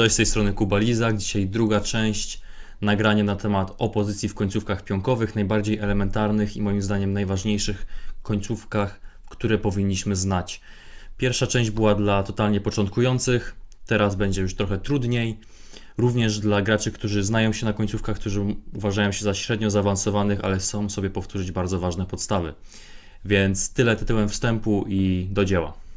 Cześć, z tej strony Kuba Lizak. Dzisiaj druga część nagrania na temat opozycji w końcówkach pionkowych, najbardziej elementarnych i moim zdaniem najważniejszych końcówkach, które powinniśmy znać. Pierwsza część była dla totalnie początkujących, teraz będzie już trochę trudniej. Również dla graczy, którzy znają się na końcówkach, którzy uważają się za średnio zaawansowanych, ale chcą sobie powtórzyć bardzo ważne podstawy. Więc tyle tytułem wstępu i do dzieła.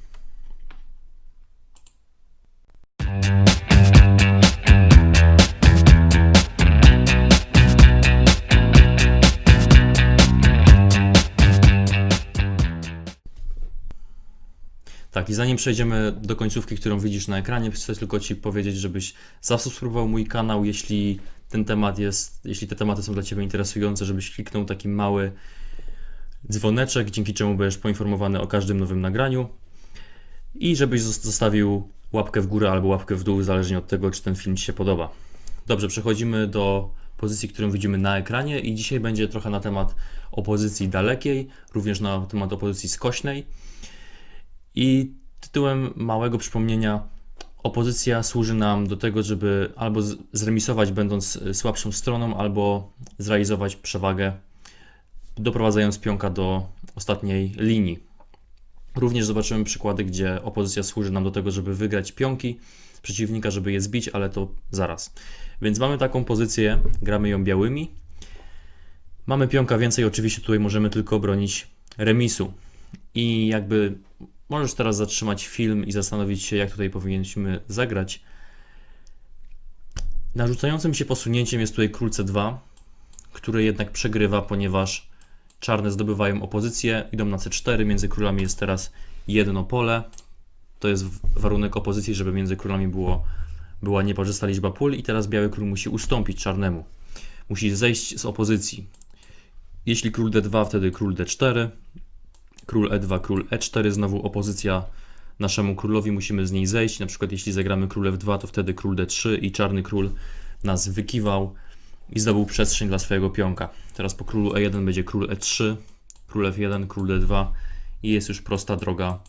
Tak, i zanim przejdziemy do końcówki, którą widzisz na ekranie, chcę tylko Ci powiedzieć, żebyś zasubskrybował mój kanał, jeśli ten temat jest, jeśli te tematy są dla Ciebie interesujące, żebyś kliknął taki mały dzwoneczek, dzięki czemu będziesz poinformowany o każdym nowym nagraniu i żebyś zos- zostawił łapkę w górę albo łapkę w dół, zależnie od tego, czy ten film Ci się podoba. Dobrze, przechodzimy do pozycji, którą widzimy na ekranie i dzisiaj będzie trochę na temat opozycji dalekiej, również na temat opozycji skośnej. I tytułem małego przypomnienia, opozycja służy nam do tego, żeby albo zremisować, będąc y, słabszą stroną, albo zrealizować przewagę, doprowadzając pionka do ostatniej linii. Również zobaczymy przykłady, gdzie opozycja służy nam do tego, żeby wygrać pionki przeciwnika, żeby je zbić, ale to zaraz. Więc mamy taką pozycję, gramy ją białymi. Mamy pionka więcej, oczywiście tutaj możemy tylko bronić remisu. I jakby możesz teraz zatrzymać film i zastanowić się, jak tutaj powinniśmy zagrać. Narzucającym się posunięciem jest tutaj król C2, który jednak przegrywa, ponieważ czarne zdobywają opozycję, idą na C4, między królami jest teraz jedno pole. To jest warunek opozycji, żeby między królami było, była nieparzysta liczba pól i teraz biały król musi ustąpić czarnemu. Musi zejść z opozycji. Jeśli król D2, wtedy król D4, król E2, król E4, znowu opozycja naszemu królowi, musimy z niej zejść. Na przykład jeśli zagramy król F2, to wtedy król D3 i czarny król nas wykiwał i zdobył przestrzeń dla swojego pionka. Teraz po królu E1 będzie król E3, król F1, król D2 i jest już prosta droga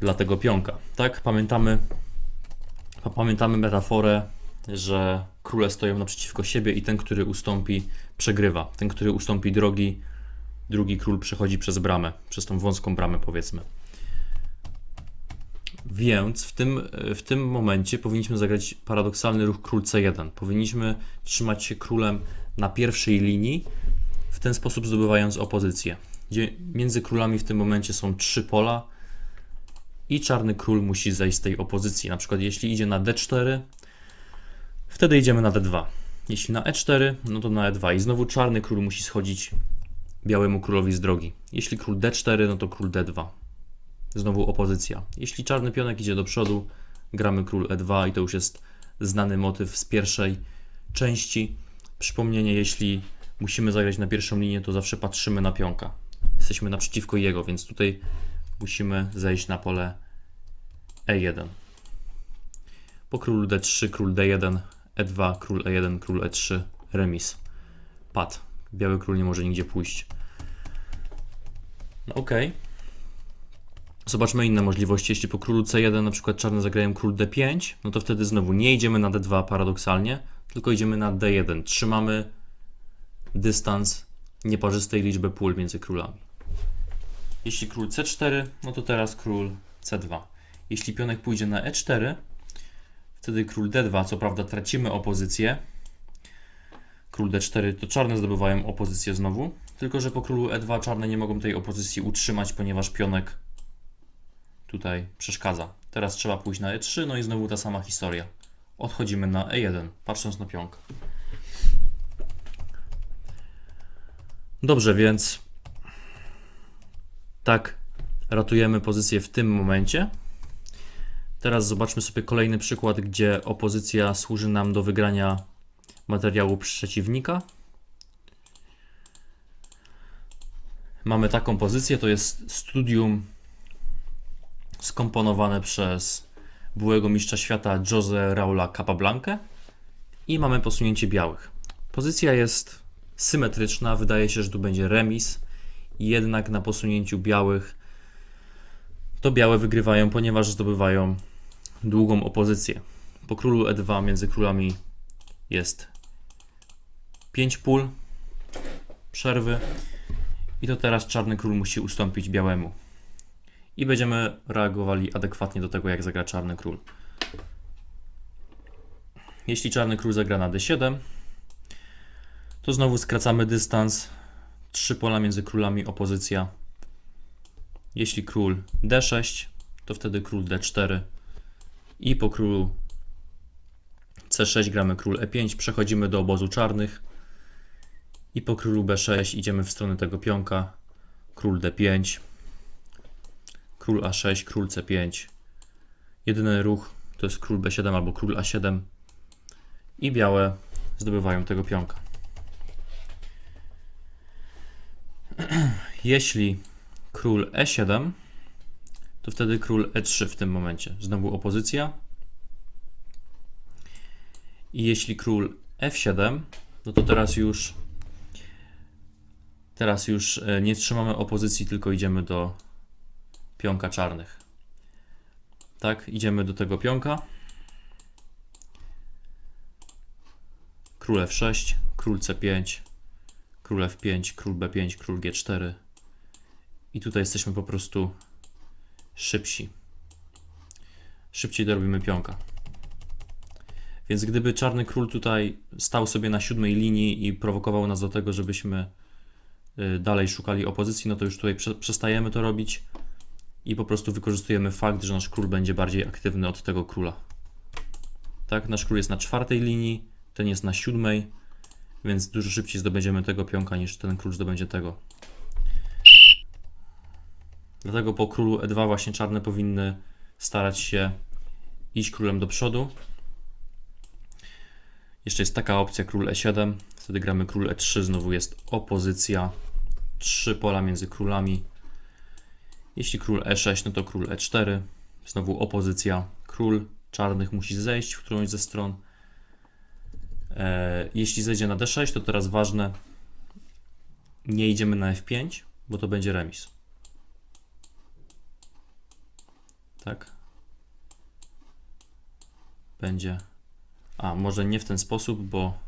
dla tego pionka. Tak, pamiętamy, pa- pamiętamy metaforę, że króle stoją naprzeciwko siebie i ten, który ustąpi, przegrywa. Ten, który ustąpi drogi, drugi król przechodzi przez bramę, przez tą wąską bramę powiedzmy. Więc w tym, w tym momencie powinniśmy zagrać paradoksalny ruch król C1. Powinniśmy trzymać się królem na pierwszej linii, w ten sposób zdobywając opozycję. Gdzie między królami w tym momencie są trzy pola i czarny król musi zejść z tej opozycji. Na przykład jeśli idzie na D4, wtedy idziemy na D2. Jeśli na E4, no to na E2 i znowu czarny król musi schodzić białemu królowi z drogi. Jeśli król D4, no to król D2. Znowu opozycja. Jeśli czarny pionek idzie do przodu, gramy król E2 i to już jest znany motyw z pierwszej części. Przypomnienie, jeśli musimy zagrać na pierwszą linię, to zawsze patrzymy na pionka. Jesteśmy naprzeciwko jego, więc tutaj musimy zejść na pole E1. Po królu D3, król D1, E2, król E1, król E3, remis. Pad. Biały król nie może nigdzie pójść. No okej. Zobaczmy inne możliwości. Jeśli po królu C1 na przykład czarne zagrają król D5, no to wtedy znowu nie idziemy na D2 paradoksalnie, tylko idziemy na D1. Trzymamy dystans nieparzystej liczby pól między królami. Jeśli król C4, no to teraz król C2. Jeśli pionek pójdzie na E4, wtedy król D2, co prawda tracimy opozycję. Król D4 to czarne zdobywają opozycję znowu, tylko że po królu E2 czarne nie mogą tej opozycji utrzymać, ponieważ pionek tutaj przeszkadza. Teraz trzeba pójść na E3, no i znowu ta sama historia. Odchodzimy na E1, patrząc na pionka. Dobrze, więc tak ratujemy pozycję w tym momencie. Teraz zobaczmy sobie kolejny przykład, gdzie opozycja służy nam do wygrania materiału przeciwnika. Mamy taką pozycję, to jest studium skomponowane przez byłego mistrza świata Jose Raula Capablanca i mamy posunięcie białych. Pozycja jest symetryczna, wydaje się, że tu będzie remis, jednak na posunięciu białych to białe wygrywają, ponieważ zdobywają długą opozycję. Po królu E2 między królami jest 5 pól przerwy. I to teraz czarny król musi ustąpić białemu. I będziemy reagowali adekwatnie do tego, jak zagra czarny król. Jeśli czarny król zagra na d7, to znowu skracamy dystans. Trzy pola między królami, opozycja. Jeśli król d6, to wtedy król d4. I po królu c6 gramy król e5, przechodzimy do obozu czarnych. I po królu b6 idziemy w stronę tego pionka. Król d5, król a6, król c5. Jedyny ruch to jest król b7 albo król a7. I białe zdobywają tego pionka. Jeśli król e7, to wtedy król e3 w tym momencie. Znowu opozycja. I jeśli król f7, no to teraz już teraz już e, nie trzymamy opozycji, tylko idziemy do pionka czarnych. Tak, idziemy do tego pionka. Król f6, król c5, król f5, król b5, król g4. I tutaj jesteśmy po prostu szybsi. Szybciej dorobimy pionka. Więc gdyby czarny król tutaj stał sobie na siódmej linii i prowokował nas do tego, żebyśmy dalej szukali opozycji, no to już tutaj prze- przestajemy to robić i po prostu wykorzystujemy fakt, że nasz król będzie bardziej aktywny od tego króla. Tak, nasz król jest na czwartej linii, ten jest na siódmej, więc dużo szybciej zdobędziemy tego pionka niż ten król zdobędzie tego. Dlatego po królu E2 właśnie czarne powinny starać się iść królem do przodu. Jeszcze jest taka opcja król E7, wtedy gramy król E3, znowu jest opozycja, trzy pola między królami. Jeśli król E6, no to król E4, znowu opozycja, król czarnych musi zejść w którąś ze stron. E, Jeśli zejdzie na D6, to teraz ważne, nie idziemy na F5, bo to będzie remis. Tak. Będzie. A, może nie w ten sposób, bo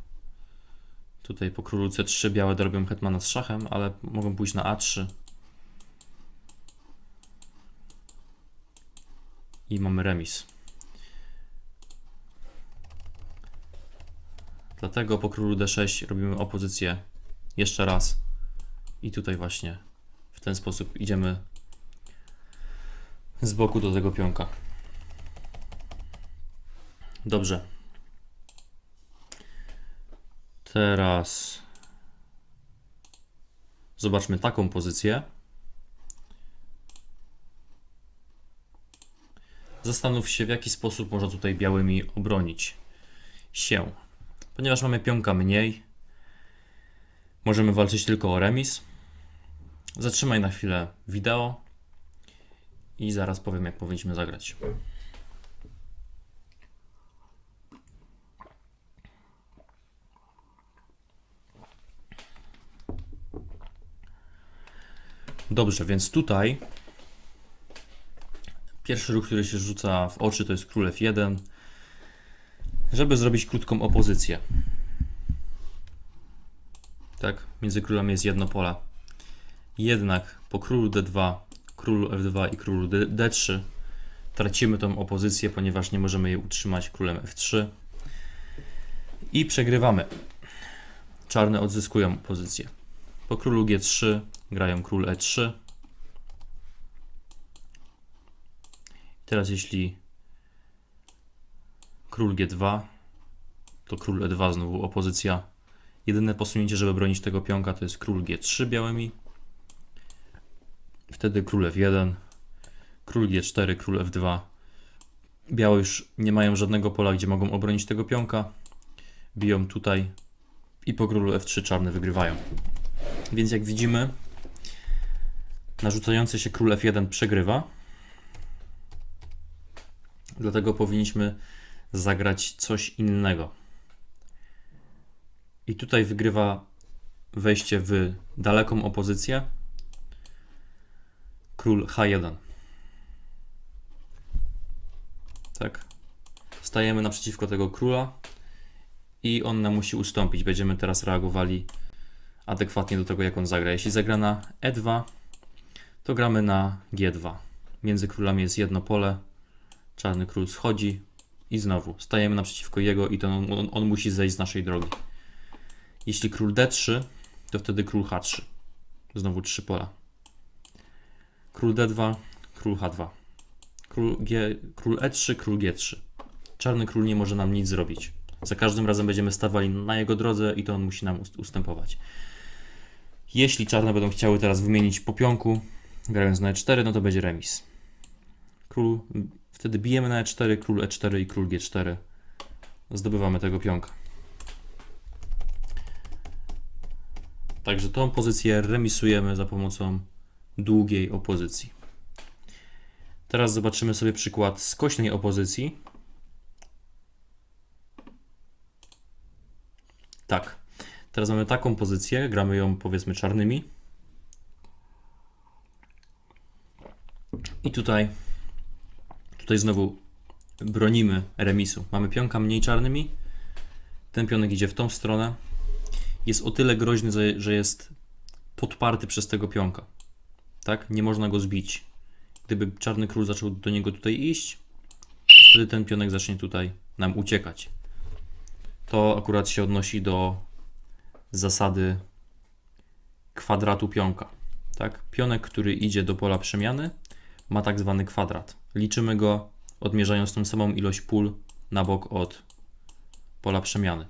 tutaj po królu C3 białe dorobią hetmana z szachem, ale mogą pójść na A3. I mamy remis. Dlatego po królu D6 robimy opozycję jeszcze raz. I tutaj właśnie w ten sposób idziemy z boku do tego pionka. Dobrze. Teraz zobaczmy taką pozycję. Zastanów się, w jaki sposób można tutaj białymi obronić się. Ponieważ mamy pionka mniej, możemy walczyć tylko o remis. Zatrzymaj na chwilę wideo i zaraz powiem, jak powinniśmy zagrać. Dobrze, więc tutaj pierwszy ruch, który się rzuca w oczy, to jest król F1, żeby zrobić krótką opozycję. Tak, między królami jest jedno pole. Jednak po królu D2, królu F2 i królu D- D3 tracimy tą opozycję, ponieważ nie możemy jej utrzymać królem F3 i przegrywamy. Czarne odzyskują pozycję. Po królu G3 grają król E3. Teraz jeśli król G2, to król E2 znowu opozycja. Jedyne posunięcie, żeby bronić tego pionka, to jest król G3 białymi. Wtedy król F1, król G4, król F2. Białe już nie mają żadnego pola, gdzie mogą obronić tego pionka. Biją tutaj i po królu F3 czarne wygrywają. Więc jak widzimy, narzucający się król F1 przegrywa. Dlatego powinniśmy zagrać coś innego. I tutaj wygrywa wejście w daleką opozycję. Król H1. Tak. Stajemy naprzeciwko tego króla i on nam musi ustąpić. Będziemy teraz reagowali adekwatnie do tego, jak on zagra. Jeśli zagra na E2, to gramy na G2. Między królami jest jedno pole. Czarny król schodzi i znowu stajemy naprzeciwko jego i to on, on, on musi zejść z naszej drogi. Jeśli król D3, to wtedy król H3. Znowu trzy pola. Król D2, król H2. Król, G, król E3, król G3. Czarny król nie może nam nic zrobić. Za każdym razem będziemy stawali na jego drodze i to on musi nam ust- ustępować. Jeśli czarne będą chciały teraz wymienić po pionku, grając na E4, no to będzie remis. Król, wtedy bijemy na E4, król E4 i król G4. Zdobywamy tego pionka. Także tą pozycję remisujemy za pomocą długiej opozycji. Teraz zobaczymy sobie przykład skośnej opozycji. Tak. Teraz mamy taką pozycję, gramy ją powiedzmy czarnymi. I tutaj, tutaj znowu bronimy remisu. Mamy pionka mniej czarnymi. Ten pionek idzie w tą stronę. Jest o tyle groźny, że- jest podparty przez tego pionka. Tak? Nie można go zbić. Gdyby czarny król zaczął do niego tutaj iść, wtedy ten pionek zacznie tutaj nam uciekać. To akurat się odnosi do zasady kwadratu pionka. Tak? Pionek, który idzie do pola przemiany, ma tak zwany kwadrat. Liczymy go odmierzając tą samą ilość pól na bok od pola przemiany.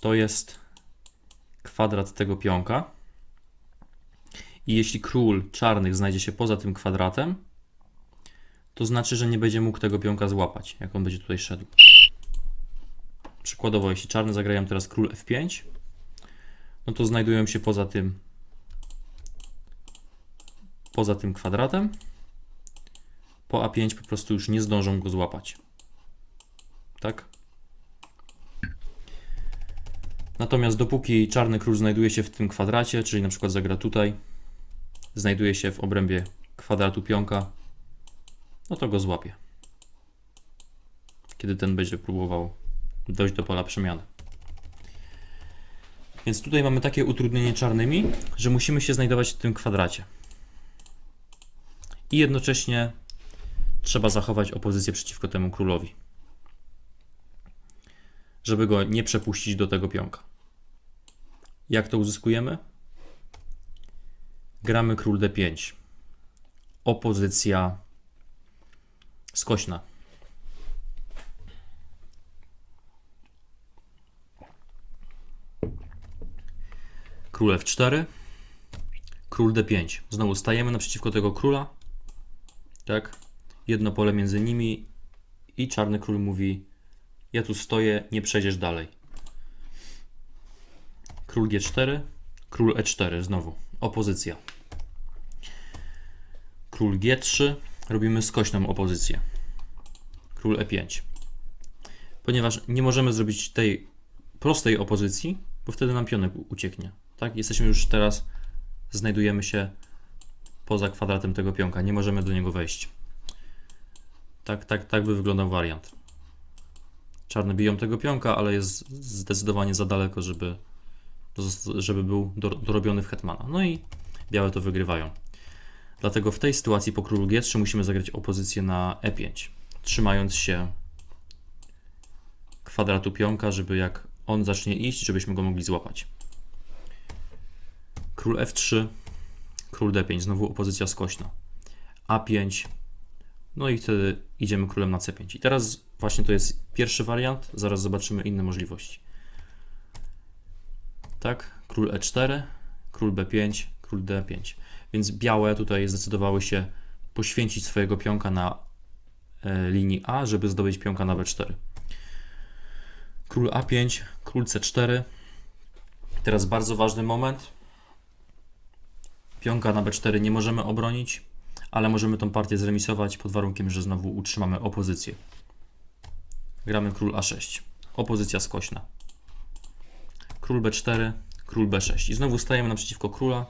To jest kwadrat tego pionka. I jeśli król czarnych znajdzie się poza tym kwadratem, to znaczy, że nie będzie mógł tego pionka złapać, jak on będzie tutaj szedł. Przykładowo, jeśli czarne zagrają teraz król F5, no to znajdują się poza tym poza tym kwadratem. Po A5 po prostu już nie zdążą go złapać. Tak? Natomiast dopóki czarny król znajduje się w tym kwadracie, czyli na przykład zagra tutaj, znajduje się w obrębie kwadratu pionka, no to go złapie. Kiedy ten będzie próbował dojść do pola przemiany. Więc tutaj mamy takie utrudnienie czarnymi, że musimy się znajdować w tym kwadracie. I jednocześnie trzeba zachować opozycję przeciwko temu królowi. Żeby go nie przepuścić do tego pionka. Jak to uzyskujemy? Gramy król d5. Opozycja skośna. Król f4. Król d5. Znowu stajemy naprzeciwko tego króla. Tak? Jedno pole między nimi i czarny król mówi ja tu stoję, nie przejdziesz dalej. Król G4, król E4 znowu. Opozycja. Król G3, robimy skośną opozycję. Król E5. Ponieważ nie możemy zrobić tej prostej opozycji, bo wtedy nam pionek ucieknie. Tak? Jesteśmy już teraz, znajdujemy się poza kwadratem tego pionka, nie możemy do niego wejść. Tak, tak, tak by wyglądał wariant. Czarne biją tego pionka, ale jest zdecydowanie za daleko, żeby, żeby był do- dorobiony w hetmana. No i białe to wygrywają. Dlatego w tej sytuacji po królu G3 musimy zagrać opozycję na E5, trzymając się kwadratu pionka, żeby jak on zacznie iść, żebyśmy go mogli złapać. Król F3, król D5, znowu opozycja skośna. A5, no i wtedy idziemy królem na C5. I teraz właśnie to jest pierwszy wariant, zaraz zobaczymy inne możliwości. Tak, król E4, król B5, król D5. Więc białe tutaj zdecydowały się poświęcić swojego pionka na e, linii A, żeby zdobyć pionka na B4. Król A5, król C4. Teraz bardzo ważny moment. Pionka na B4 nie możemy obronić, ale możemy tą partię zremisować pod warunkiem, że znowu utrzymamy opozycję. Gramy król A6. Opozycja skośna. Król B4, król B6. I znowu stajemy naprzeciwko króla.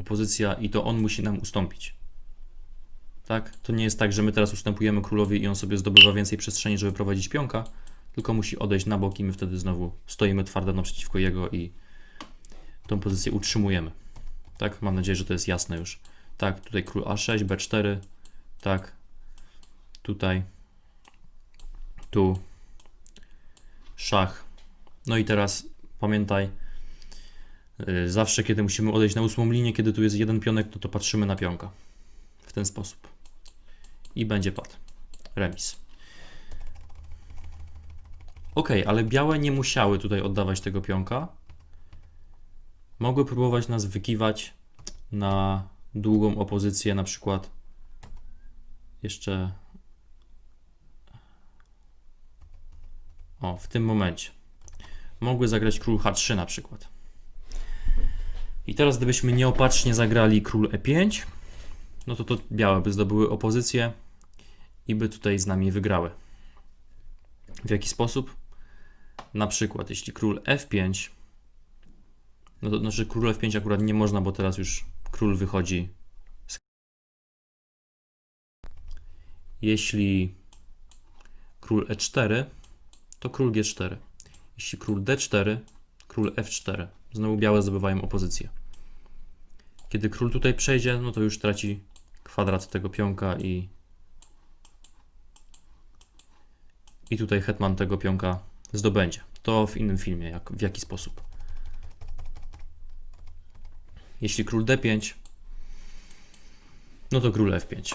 Opozycja i to on musi nam ustąpić. Tak? To nie jest tak, że my teraz ustępujemy królowi i on sobie zdobywa więcej przestrzeni, żeby prowadzić pionka, tylko musi odejść na bok i my wtedy znowu stoimy twardo naprzeciwko jego i tą pozycję utrzymujemy. Tak? Mam nadzieję, że to jest jasne już. Tak, tutaj król A6, B4, tak, tutaj, tu, szach. No i teraz pamiętaj, yy, zawsze kiedy musimy odejść na ósmą linię, kiedy tu jest jeden pionek, no to patrzymy na pionka. W ten sposób. I będzie pad. Remis. Ok, ale białe nie musiały tutaj oddawać tego pionka. Mogły próbować nas wykiwać na długą opozycję, na przykład jeszcze o, w tym momencie. Mogły zagrać król H3 na przykład. I teraz gdybyśmy nieopatrznie zagrali król E5, no to to białe by zdobyły opozycję i by tutaj z nami wygrały. W jaki sposób? Na przykład, jeśli król F5, no to znaczy król F5 akurat nie można, bo teraz już król wychodzi. z- Jeśli król E4, to król G4. Jeśli król D4, król F4. Znowu białe zdobywają opozycję. Kiedy król tutaj przejdzie, no to już traci kwadrat tego pionka i i tutaj hetman tego pionka zdobędzie. To w innym filmie, jak, w jaki sposób. Jeśli król D5, no to król F5.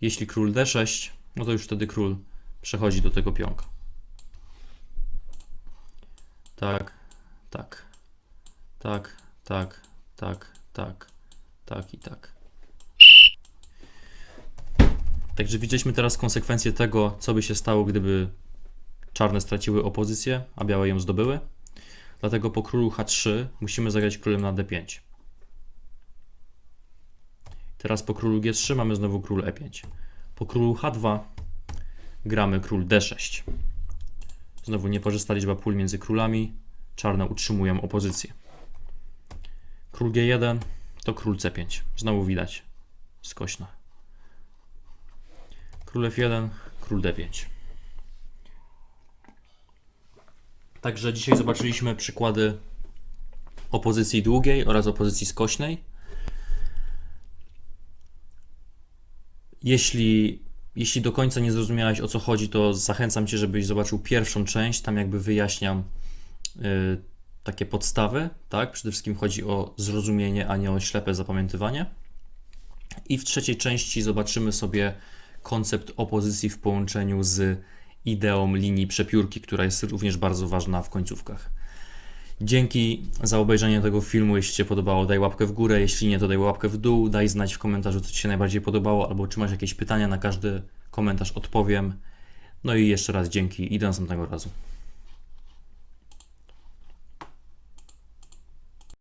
Jeśli król D6, no to już wtedy król przechodzi do tego pionka. Tak, tak, tak, tak, tak, tak, tak i tak. Także widzieliśmy teraz konsekwencje tego, co by się stało, gdyby czarne straciły opozycję, a białe ją zdobyły. Dlatego po królu H3 musimy zagrać królem na D5. Teraz po królu G3 mamy znowu król E5. Po królu H2 gramy król D6. Znowu nieparzysta liczba pól między królami. Czarne utrzymują opozycję. Król G1 to król C5. Znowu widać skośne. Król F1, król D5. Także dzisiaj zobaczyliśmy przykłady opozycji długiej oraz opozycji skośnej. Jeśli, jeśli do końca nie zrozumiałeś o co chodzi, to zachęcam Cię, żebyś zobaczył pierwszą część. Tam jakby wyjaśniam y, takie podstawy. Tak? Przede wszystkim chodzi o zrozumienie, a nie o ślepe zapamiętywanie. I w trzeciej części zobaczymy sobie koncept opozycji w połączeniu z ideą linii przepiórki, która jest również bardzo ważna w końcówkach. Dzięki za obejrzenie tego filmu. Jeśli Ci się podobało, daj łapkę w górę. Jeśli nie, to daj łapkę w dół. Daj znać w komentarzu, co Ci się najbardziej podobało, albo czy masz jakieś pytania. Na każdy komentarz odpowiem. No i jeszcze raz dzięki i do następnego razu.